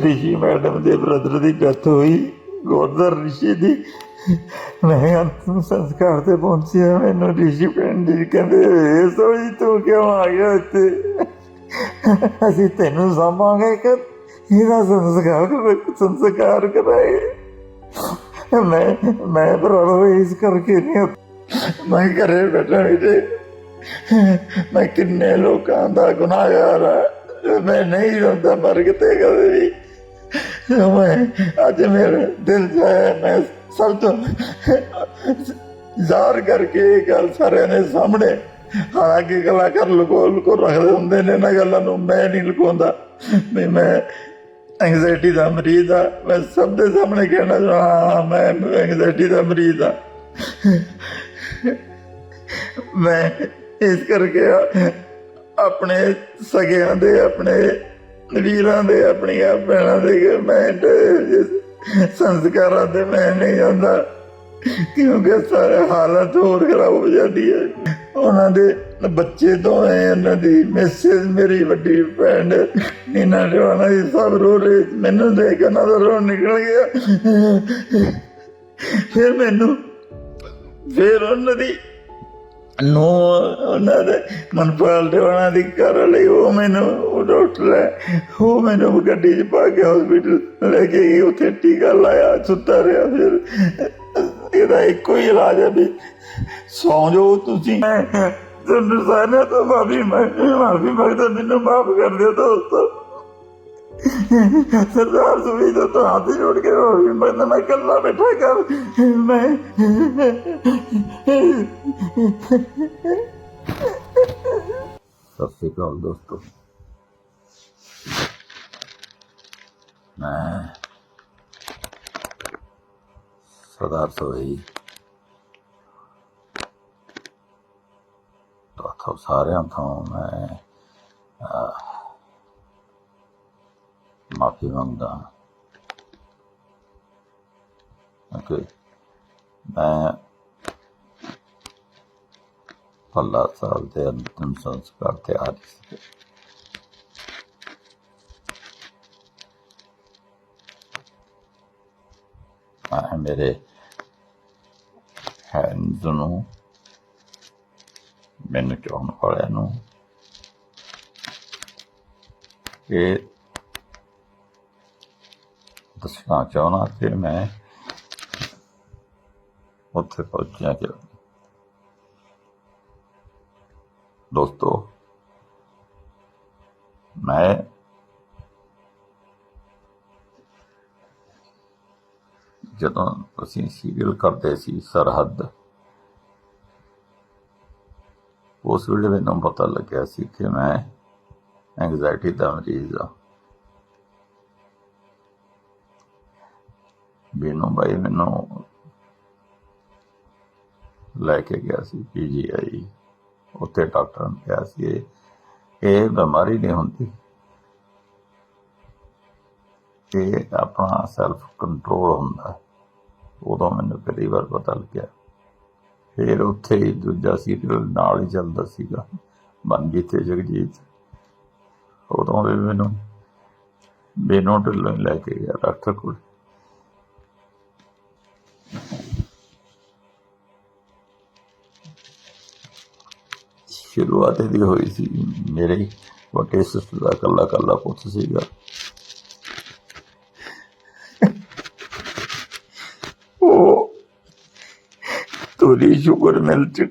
ਰਿਸ਼ੀ madam ਦੇ brother ਦੀ death ਹੋਈ। ਗੋਦਰ ਰਿਸ਼ੀ ਦੀ ਮੈਂ ਅੰਤਿਮ ਸੰਸਕਾਰ ਤੇ ਪਹੁੰਚਿਆ। ਮੈਨੂੰ ਰਿਸ਼ੀ ਪਿੰਡ ਜੀ ਕਹਿੰਦੇ ਇਹ ਸੋਈ ਤੂੰ ਕਿਉਂ ਆ ਗਿਆ ਇੱਥੇ? ਅਸੀਂ ਤੈਨੂੰ ਸਾਂਭਾਂਗੇ ਕਿ ਇਹਦਾ ਸੰਸਕਾਰ ਸੰਸਕਾਰ ਕਰਾਏ? ਮੈਂ ਮੈਂ ਭਰਾਵਾ, ਇਸ ਕਰਕੇ ਨਹੀਂ ਮੈਂ ਘਰੇ ਬੈਠਾ ਵੀਰੇ ਮੈਂ ਕਿੰਨੇ ਲੋਕਾਂ ਦਾ ਗੁਨਾਹਗਾਰ ਹਾਂ ਮੈਂ ਨਹੀਂ ਰੋਂਦਾ ਮਰ ਕਿਤੇ ਕਦੇ ਵੀ। ਮੈਂ ਅੱਜ ਮੇਰੇ ਦਿਲ ਜਾਇਆ ਮੈਂ ਸਭ ਤੋਂ ਜ਼ਾਹਰ ਕਰਕੇ ਇਹ ਗੱਲ ਸਾਰਿਆਂ ਦੇ ਸਾਹਮਣੇ ਹਾਲਾਂਕਿ ਕਲਾਕਾਰ ਲੁਕੋ ਲੁਕੋ ਰੱਖਦੇ ਹੁੰਦੇ ਨੇ ਨਾ ਗੱਲਾਂ ਨੂੰ ਮੈਂ ਨਹੀਂ ਲੁਕਾਉਂਦਾ। ਵੀ ਮੈਂ ਐਂਗਜ਼ਾਇਟੀ ਦਾ ਮਰੀਜ਼ ਆ ਮੈਂ ਸਭ ਦੇ ਸਾਹਮਣੇ ਕਹਿਣਾ ਚਾਹੁੰਦਾ ਹਾਂ, ਮੈਂ ਐਂਗਜ਼ਾਇਟੀ ਦਾ ਮਰੀਜ਼ ਆ। ਮੈਂ ਇਸ ਕਰਕੇ ਆਪਣੇ ਸਗਿਆਂ ਦੇ ਆਪਣੇ ਵੀਰਾਂ ਦੇ, ਆਪਣੀਆਂ ਭੈਣਾਂ ਦੇ ਮੈਂ ਸੰਸਕਾਰਾਂ ਤੇ ਮੈਂ ਨਹੀਂ ਜਾਂਦਾ। ਕਿਉਂਕਿ ਸਾਰੇ ਹਾਲਤ ਹੋਰ ਖਰਾਬ ਹੋ ਜਾਂਦੀ ਹੈ। ਉਹਨਾਂ ਦੇ ਬੱਚੇ ਤੋਂ ਹੈ ਉਹਨਾਂ ਦੀ ਮੈਸੇਜ ਮੇਰੀ ਵੱਡੀ ਭੈਣ ਨੀਨਾ ਜਵਾਨਾ ਦੀ ਸਭ ਰੋ ਰਹੇ ਮੈਨੂੰ ਦੇਖ ਕੇ ਉਹਨਾਂ ਦਾ ਰੋ ਨਿਕਲ ਗਿਆ। ਫਿਰ ਮੈਨੂੰ, ਫਿਰ ਉਹਨਾਂ ਦੀ ਨੋ ਉਹਨਾਂ ਦੇ ਮਨਪਾਲ ਦੇਵਾਨਾ ਦੀ ਘਰ ਗੱਡੀ 'ਚ ਪਾ ਕੇ ਹਸਪੀਟਲ ਲੈ ਕੇ ਗਈ ਉੱਥੇ ਟੀਕਾ ਲਾਇਆ, ਸੁੱਤਾ ਰਿਹਾ ਫਿਰ। ਇਹਦਾ ਇੱਕੋ ਹੀ ਇਲਾਜ ਹੈ ਵੀ ਸੌਂ ਜਾਓ ਤੁਸੀਂ। ਤੁਹਾਨੂੰ ਸਾਰਿਆਂ ਤੋਂ ਮਾਫੀ ਮਾਫੀ ਮੰਗਦਾ, ਮੈਨੂੰ ਮਾਫ ਕਰ ਦਿਓ ਦੋਸਤੋ। ਸਰਦਾਰ ਸੁਵੀ ਦਾ ਤਾਂ ਹੱਥ ਜੋੜ ਕੇ ਮਾਫੀ ਮੰਗਦਾ ਮੈਂ ਕੱਲਾ ਬੈਠਾ ਕਰ ਮੈਂ ਸਤਿ ਸ਼੍ਰੀ ਅਕਾਲ ਦੋਸਤੋ। ਮੈਂ ਸਰਦਾਰ ਸੋਈ ਤੁਹਾਡੇ ਸਾਰਿਆਂ ਤੋਂ ਮੈਂ ਮਾਫੀ ਮੰਗਦਾ ਹਾਂ ਕਿ ਮੈਂ ਅੱਲਾਹ ਸਾਹਿਬ ਦੇ ਅੰਤਿਮ ਸੰਸਕਾਰ ਤੇ ਆ ਰਹੀ ਸੀ। ਮੈਂ ਮੇਰੇ ਹੈਂਡਸ ਨੂੰ, ਮੈਨੂੰ ਚਾਹਣ ਵਾਲਿਆਂ ਨੂੰ। ਇਹ ਦੱਸਣਾ ਚਾਹੁੰਦਾ ਕਿ ਮੈਂ ਉੱਥੇ ਪਹੁੰਚਿਆ ਕਿ ਦੋਸਤੋ ਮੈਂ ਜਦੋਂ ਅਸੀਂ ਸੀਰੀਅਲ ਕਰਦੇ ਸੀ ਸਰਹੱਦ ਉਸ ਵੇਲੇ ਮੈਨੂੰ ਪਤਾ ਲੱਗਿਆ ਸੀ ਕਿ ਮੈਂ ਐਂਗਜ਼ਾਇਟੀ ਦਾ ਮਰੀਜ਼ ਆ ਬੀਨੂ ਬਾਈ ਮੈਨੂੰ ਲੈ ਕੇ ਗਿਆ ਸੀ ਪੀਜੀਆਈ ਉੱਥੇ ਡਾਕਟਰ ਨੇ ਕਿਹਾ ਸੀ ਇਹ- ਬਿਮਾਰੀ ਨਹੀਂ ਹੁੰਦੀ। ਇਹ ਆਪਣਾ ਸੈਲਫ ਕੰਟਰੋਲ ਹੁੰਦਾ। ਉਦੋਂ ਮੈਨੂੰ ਪਹਿਲੀ ਵਾਰ ਪਤਾ ਲੱਗਿਆ। ਫਿਰ ਉੱਥੇ ਹੀ ਦੂਜਾ ਸੀਰੀਅਲ ਨਾਲ ਹੀ ਚੱਲਦਾ ਸੀਗਾ, ਮਨਜੀਤ ਤੇ ਜਗਜੀਤ। ਉਦੋਂ ਵੀ ਮੈਨੂੰ ਬੇਨੋ ਢਿੱਲੋਂ ਲੈ ਕੇ ਗਿਆ ਡਾਕਟਰ ਕੋਲ। ਸ਼ੁਰੂਆਤ ਇਹਦੀ ਹੋਈ ਸੀ। ਮੇਰੇ ਵੱਡੇ ਸਿਸਟਰ ਦਾ ਕੱਲਾ ਕੱਲਾ ਪੁੱਤ ਸੀਗਾ। ਉਹ ਤੋਰੀ ਸ਼ੂਗਰ ਮਿਲ ਚ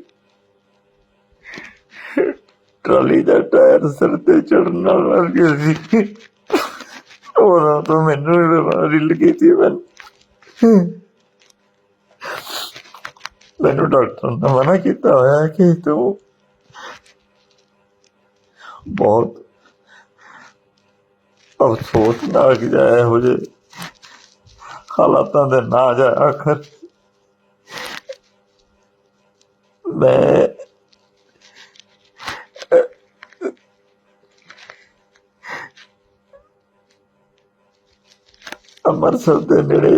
ਟਰਾਲੀ ਦਾ ਟਾਇਰ ਸਿਰ ਤੇ ਚੜਨ ਨਾਲ ਮਰ ਗਿਆ ਸੀ। ਉਹਨਾਂ ਤੋਂ ਮੈਨੂੰ ਵੀ ਬਿਮਾਰੀ ਲੱਗੀ ਸੀ। ਮੈਨੂੰ ਮੈਨੂੰ ਡਾਕਟਰ ਨੇ ਮਨਾ ਕੀਤਾ ਹੋਇਆ ਕਿ ਤੂੰ ਬਹੁਤ ਅਫਸੋਸ ਨਾਲ ਕਿ ਜਾਇਆ ਹੋ ਜੇ ਹਾਲਾਤਾਂ ਦੇ ਨਾ ਜਾ ਆਖਰ ਮੈਂ ਅੰਮ੍ਰਿਤਸਰ ਦੇ ਨੇੜੇ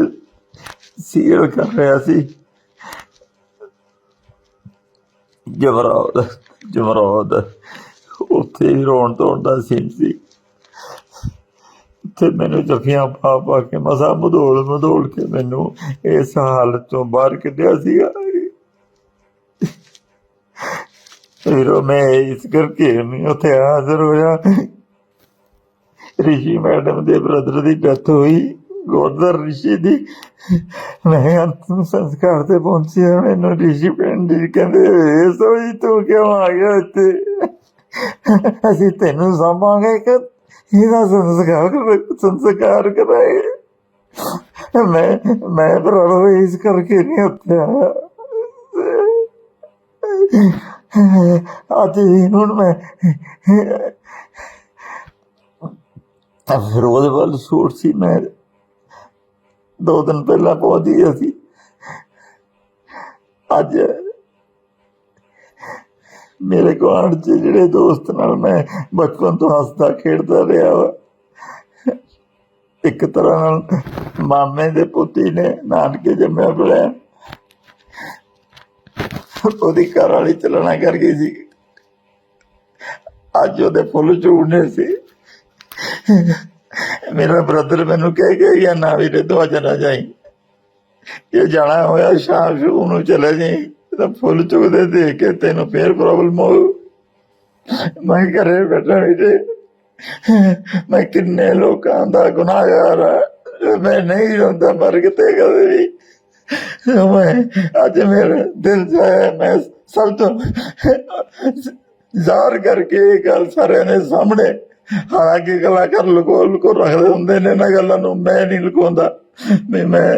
ਸੀਲ ਕਰ ਰਿਹਾ ਸੀ। ਜਮਰੌਦ ਜਮਰੌਦ ਉੱਥੇ ਹੀ ਰੋਣ ਧੋਣ ਦਾ ਸੀਨ ਸੀ। ਉੱਥੇ ਮੈਨੂੰ ਜੱਫੀਆਂ ਪਾ ਪਾ ਕੇ ਮਸਾ ਮਧੋਲ ਮਧੋਲ ਕੇ ਮੈਨੂੰ ਇਸ ਹਾਲਤ ਤੋਂ ਬਾਹਰ ਕੱਢਿਆ ਸੀਗਾ। ਫਿਰ ਮੈਂ ਇਸ ਕਰਕੇ ਨਹੀਂ ਉੱਥੇ ਹਾਜ਼ਰ ਹੋਇਆ। ਰਿਸ਼ੀ ਮੈਡਮ ਦੇ ਬ੍ਰਦਰ ਦੀ ਡੈਥ ਹੋਈ ਗੋਦਰ ਰਿਸ਼ੀ ਦੀ। ਮੈਂ ਅੰਤਿਮ ਸੰਸਕਾਰ ਤੇ ਪਹੁੰਚਿਆ, ਮੈਨੂੰ ਰਿਸ਼ੀ ਪਿੰਡ ਜੀ ਕਹਿੰਦੇ ਏ ਸੋਈ ਤੂੰ ਕਿਉਂ ਆ ਗਿਆ ਇੱਥੇ? ਅਸੀਂ ਤੈਨੂੰ ਸਾਂਭਾਂਗੇ ਕਿ ਇਹਦਾ ਸੰਸਕਾਰ ਕਰ- ਸੰਸਕਾਰ ਕਰਾਏ। ਮੈਂ ਮੈਂ ਭਰਾਵਾ, ਇਸ ਕਰਕੇ ਨਹੀਂ ਉੱਥੇ ਅੱਜ ਹੁਣ ਮੈਂ ਫਿਰੋਜ਼ ਵੱਲ ਸੂਟ ਸੀ, ਮੈਂ ਦੋ ਦਿਨ ਪਹਿਲਾਂ ਪਹੁੰਚ ਗਿਆ ਸੀ। ਅੱਜ ਮੇਰੇ ਗੁਆਂਢ ਚ ਜਿਹੜੇ ਦੋਸਤ ਨਾਲ ਮੈਂ ਬਚਪਨ ਤੋਂ ਹੱਸਦਾ ਖੇਡਦਾ ਰਿਹਾ ਵਾ। ਇੱਕ ਤਰ੍ਹਾਂ ਨਾਲ ਮਾਮੇ ਦੇ ਪੁੱਤੀ ਨੇ ਨਾਨਕੇ ਜੰਮਿਆ ਬੜਿਆ ਉਹਦੀ ਘਰ ਵਾਲੀ ਚਲਣਾ ਕਰ ਗਈ ਸੀ। ਅੱਜ ਉਹਦੇ ਫੁੱਲ ਝੂੜਨੇ ਸੀ। ਮੇਰਾ ਬ੍ਰਦਰ ਮੈਨੂੰ ਕਹਿ ਗਿਆ ਜਾਂ ਨਾ ਵੀਰੇ ਦੋ ਜਣਾ ਜਾਈ। ਇਹ ਜਾਣਾ ਹੋਇਆ ਸ਼ਾਮ ਸ਼ੂ ਨੂੰ ਚਲੇ ਜਾਈ। ਤਾਂ ਫੁੱਲ ਚੁਗਦੇ ਦੇਖ ਕੇ ਤੈਨੂੰ ਫੇਰ ਪ੍ਰੋਬਲਮ ਹੋ ਮੈਂ ਘਰੇ ਬੈਠਾ ਵੀਰੇ ਮੈਂ ਕਿੰਨੇ ਲੋਕਾਂ ਦਾ ਗੁਨਾਹਗਾਰ ਆ। ਮੈਂ ਨਹੀਂ ਰੋਂਦਾ ਮਰ ਕਿਤੇ ਕਦੇ ਵੀ। ਮੈਂ ਅੱਜ ਮੇਰੇ ਦਿਲ ਜਾਇਆ ਮੈਂ ਸਭ ਤੋਂ ਜ਼ਾਹਰ ਕਰਕੇ ਇਹ ਗੱਲ ਸਾਰਿਆਂ ਦੇ ਸਾਹਮਣੇ। ਹਾਲਾਂਕਿ ਕਲਾਕਾਰ ਲੁਕੋ ਲੁਕੋ ਰੱਖਦੇ ਹੁੰਦੇ ਨੇ ਨਾ ਗੱਲਾਂ ਨੂੰ, ਮੈਂ ਨਹੀਂ ਲੁਕਾਉਂਦਾ। ਵੀ ਮੈਂ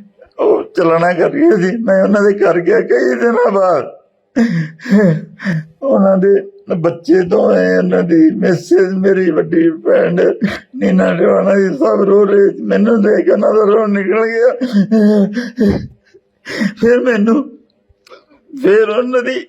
ਉਹ ਚਲਣਾ ਕਰ ਗਏ ਸੀ ਮੈਂ ਉਹਨਾਂ ਦੇ ਘਰ ਗਿਆ ਕਈ ਦਿਨਾਂ ਬਾਅਦ। ਉਹਨਾਂ ਦੇ ਬੱਚੇ ਤੋਂ ਹੈ ਉਹਨਾਂ ਦੀ ਮਿਸਿਸ ਮੇਰੀ ਵੱਡੀ ਭੈਣ, ਨੀਨਾ ਟਵਾਣਾ ਜੀ ਸਭ ਰੋ ਰਹੇ। ਮੈਨੂੰ ਦੇਖ ਕੇ ਉਹਨਾਂ ਦਾ ਰੋ ਨਿਕਲ ਗਿਆ। ਫਿਰ ਮੈਨੂੰ, ਫਿਰ ਉਹਨਾਂ ਦੀ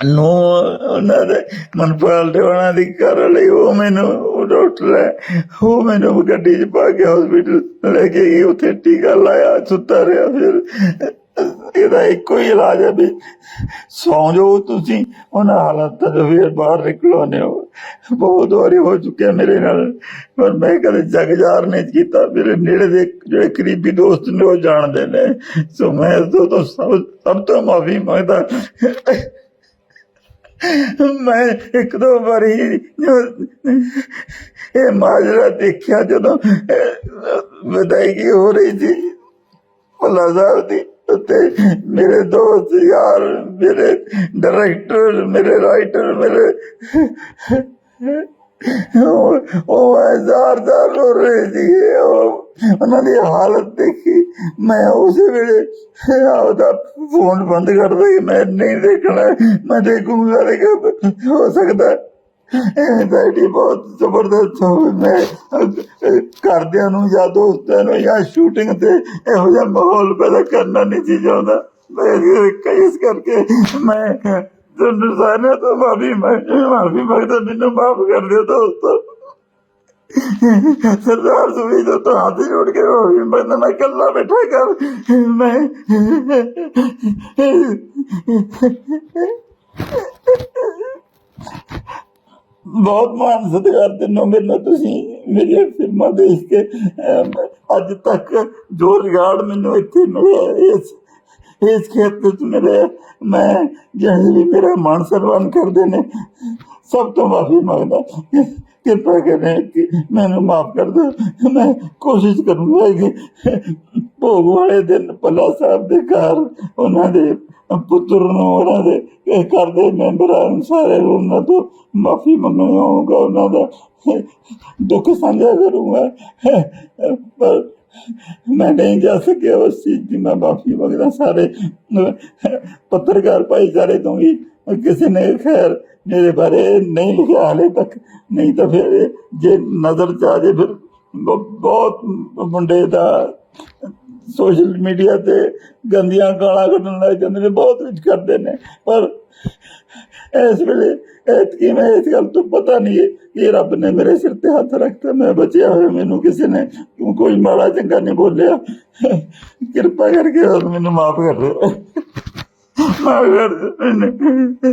ਨੂੰ ਉਹਨਾਂ ਦੇ ਮਨਪਾਲ ਦੇ ਉਹਨਾਂ ਦੀ ਘਰ ਲਈ ਉਹ ਮੈਨੂੰ ਉਹ ਡਾਕਟਰ ਹੈ ਉਹ ਮੈਨੂੰ ਗੱਡੀ 'ਚ ਪਾ ਕੇ ਹਸਪੀਟਲ ਲੈ ਕੇ ਗਈ। ਉੱਥੇ ਟੀਕਾ ਲਾਇਆ, ਸੁੱਤਾ ਰਿਹਾ ਫਿਰ। ਇਹਦਾ ਇੱਕੋ ਹੀ ਇਲਾਜ ਹੈ ਵੀ ਸੌਂ ਜਾਓ ਤੁਸੀਂ। ਉਹਨਾਂ ਹਾਲਾਤਾਂ ਤੋਂ ਫਿਰ ਬਾਹਰ ਨਿਕਲੋ ਨੇ। ਬਹੁਤ ਵਾਰੀ ਹੋ ਚੁੱਕਿਆ ਮੇਰੇ ਨਾਲ। ਪਰ ਮੈਂ ਕਦੇ ਜਗਜਾਰ ਨਹੀਂ ਕੀਤਾ। ਮੇਰੇ ਨੇੜੇ ਦੇ ਜਿਹੜੇ ਕਰੀਬੀ ਦੋਸਤ ਨੇ, ਉਹ ਜਾਣਦੇ ਨੇ। ਸੋ ਮੈਂ ਇਸ ਤੋਂ ਸਭ ਸਭ ਤੋਂ ਮਾਫੀ ਮੰਗਦਾ। ਮੈਂ ਇੱਕ ਦੋ ਵਾਰੀ ਇਹ ਮਾਜਰਾ ਦੇਖਿਆ ਜਦੋਂ ਵਿਦਾਇਗੀ ਹੋ ਰਹੀ ਸੀ। ਭੱਲਾ ਸਾਹਿਬ ਦੀ ਉੱਤੇ ਮੇਰੇ ਦੋਸਤ ਯਾਰ, ਮੇਰੇ ਡਾਇਰੈਕਟਰ ਮੇਰੇ ਰਾਈਟਰ ਮੇਰੇ ਉਹ ਉਹ ਹਜ਼ਾਰ ਹਜ਼ਾਰ ਰੋ ਰਹੇ ਸੀ ਉਹ ਉਹਨਾਂ ਦੀ ਹਾਲਤ ਦੇਖੀ। ਮੈਂ ਉਸੇ ਵੇਲੇ ਆਪਦਾ ਫੋਨ ਬੰਦ ਕਰ ਦੇ ਮੈਂ ਨਹੀਂ ਦੇਖਣਾ ਮੈਂ ਦੇਖੂੰਗਾ ਲੇਕਿਨ ਹੋ ਸਕਦਾ। ਐਂਜ਼ਾਈਟੀ ਬਹੁਤ ਜ਼ਬਰਦਸਤ ਹੋਵੇ ਮੈਂ ਅਹ, ਘਰਦਿਆਂ ਨੂੰ ਜਾਂ ਦੋਸਤਾਂ ਨੂੰ ਜਾਂ ਸ਼ੂਟਿੰਗ ਤੇ ਇਹੋ ਜਿਹਾ ਮਾਹੌਲ ਪੈਦਾ ਕਰਨਾ ਨਹੀਂ ਸੀ ਚਾਹੁੰਦਾ। ਮੈਂ ਇਸ- ਕਰਕੇ ਮੈਂ ਤੁਹਾਨੂੰ ਸਾਰਿਆਂ ਤੋਂ ਮਾਫੀ ਮਾਫੀ ਮੰਗਦਾ ਮੈਨੂੰ ਮਾਫ ਕਰ ਦਿਓ ਦੋਸਤੋ। ਸਰਦਾਰ ਸੁਵੀ ਦਾ ਤਾਂ ਹੱਥ ਜੋੜ ਕੇ ਮਾਫੀ ਮੰਗਦਾ ਮੈਂ ਇਕੱਲਾ ਬੈਠਾ ਕਰ ਮੈਂ ਬਹੁਤ ਮਾਣ ਸਤਿਕਾਰ ਦਿਨੋਂ ਮੇਰੇ ਨਾਲ ਤੁਸੀਂ ਮੇਰੀਆਂ ਫਿਲਮਾਂ ਦੇਖ ਕੇ। ਅੱਜ ਤੱਕ ਜੋ ਰਿਗਾਰਡ ਮੈਨੂੰ ਇੱਥੇ ਮਿਲਿਆ ਇਸ ਇਸ ਖੇਤਰ ਚ ਮੇਰੇ ਮੈਂ ਜਿਹੜੇ ਵੀ ਮੇਰਾ ਮਾਣ ਸਨਮਾਨ ਕਰਦੇ ਨੇ। ਸਭ ਤੋਂ ਮਾਫੀ ਮੰਗਦਾ। ਕਿਰਪਾ ਕਰੇ ਕਿ ਮੈਨੂੰ ਮਾਫ ਕਰ ਦਿਓ। ਮੈਂ ਕੋਸ਼ਿਸ਼ ਕਰੂੰਗਾ ਕਿ ਭੋਗ ਵਾਲੇ ਦਿਨ ਪੱਲਾ ਸਾਹਿਬ ਦੇ ਘਰ ਉਹਨਾਂ ਦੇ ਪੁੱਤਰ ਨੂੰ ਉਹਨਾਂ ਦੇ ਇਹ ਘਰ ਦੇ ਮੈਂਬਰਾਂ ਨੂੰ ਸਾਰੇ ਉਹਨਾਂ ਤੋਂ ਮਾਫੀ ਮੰਗਣਾ ਮੰਗੂੰਗਾ ਉਹਨਾਂ ਦਾ ਦੁੱਖ ਸਾਂਝਾ ਕਰੂੰਗਾ। ਪਰ ਮੈਂ ਨਹੀਂ ਜਾ ਸਕਿਆ ਉਸ ਚੀਜ਼ ਦੀ, ਮੈਂ ਮਾਫੀ ਮੰਗਦਾ ਸਾਰੇ, ਪੱਤਰਕਾਰ ਭਾਈਚਾਰੇ ਤੋਂ ਵੀ ਕਿਸੇ ਨੇ ਖੈਰ ਮੇਰੇ ਬਾਰੇ ਨਹੀਂ ਲਿਖਿਆ ਹਾਲੇ ਤੱਕ, ਨਹੀਂ ਤਾਂ ਫਿਰ ਜੇ ਨਜ਼ਰ ਚ ਆ ਜੇ ਫਿਰ ਬਹੁਤ ਮੁੰਡੇ ਦਾ ਸੋਸ਼ਲ ਮੀਡੀਆ ਤੇ ਗੰਦੀਆਂ ਗਾਲਾਂ ਕੱਢਣ ਲੱਗ ਜਾਂਦੇ ਨੇ, ਬਹੁਤ ਕੁਝ ਕਰਦੇ ਨੇ, ਪਰ ਇਸ ਵੇਲੇ ਐਤਕੀ ਮੈਂ ਇਸ ਗੱਲ ਤੋਂ ਪਤਾ ਨਹੀਂ ਹੈ ਕਿ ਰੱਬ ਨੇ ਮੇਰੇ ਸਿਰ ਤੇ ਹੱਥ ਰੱਖਤਾ, ਮੈਂ ਬਚਿਆ ਹੋਇਆ ਮੈਨੂੰ ਕਿਸੇ ਨੇ ਕੋਈ ਮਾੜਾ ਚੰਗਾ ਨਹੀਂ ਬੋਲਿਆ। ਕਿਰਪਾ ਕਰਕੇ ਮੈਨੂੰ ਮਾਫ ਕਰ ਦਿਓ। ਮਾਫ ਕਰ ਦਿਓ।